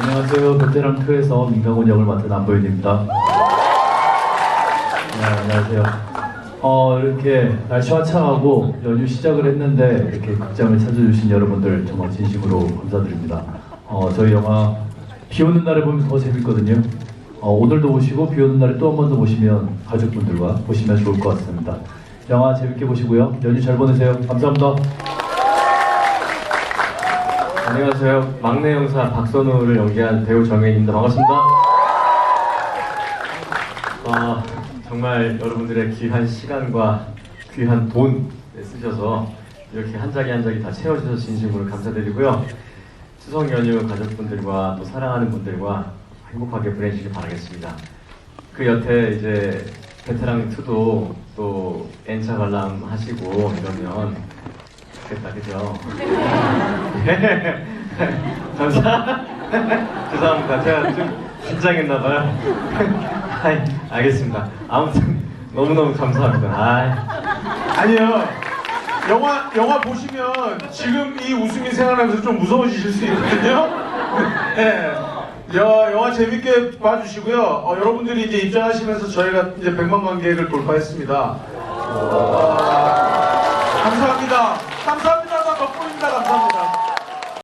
안녕하세요. 베테랑 2에서 민강훈 역을 맡은 안보현입니다. 네, 안녕하세요. 어, 이렇게 날씨 화창하고 연휴 시작을 했는데 이렇게 극장을 찾아주신 여러분들 정말 진심으로 감사드립니다. 어, 저희 영화 비 오는 날에 보면 더 재밌거든요. 어, 오늘도 보시고 비 오는 날에 또 한 번 더 보시면 가족분들과 보시면 좋을 것 같습니다. 영화 재밌게 보시고요. 연휴 잘 보내세요. 감사합니다. 안녕하세요. 막내 형사 박선우를 연기한 배우 정혜인입니다. 반갑습니다. 어, 정말 여러분들의 귀한 시간과 귀한 돈 쓰셔서 이렇게 한 장이 한 장이 다 채워주셔서 진심으로 감사드리고요. 추석 연휴 가족분들과 또 사랑하는 분들과 행복하게 보내시길 바라겠습니다. 그 여태 이제 베테랑 2도 또 N차 관람 하시고 이러면 좋겠다 그죠? 네. 감사. 죄송합니다. 제가 좀 긴장했나봐요. 아이, 알겠습니다. 아무튼 너무너무 감사합니다. 아이. 아니요. 영화 영화 보시면 지금 이 웃음이 생각나면서 좀 무서워지실 수 있거든요. 네. 여, 영화 재밌게 봐주시고요. 어, 여러분들이 이제 입장하시면서 저희가 이제 100만 관객을 돌파했습니다. 감사합니다. 덕분입니다. 감사합니다.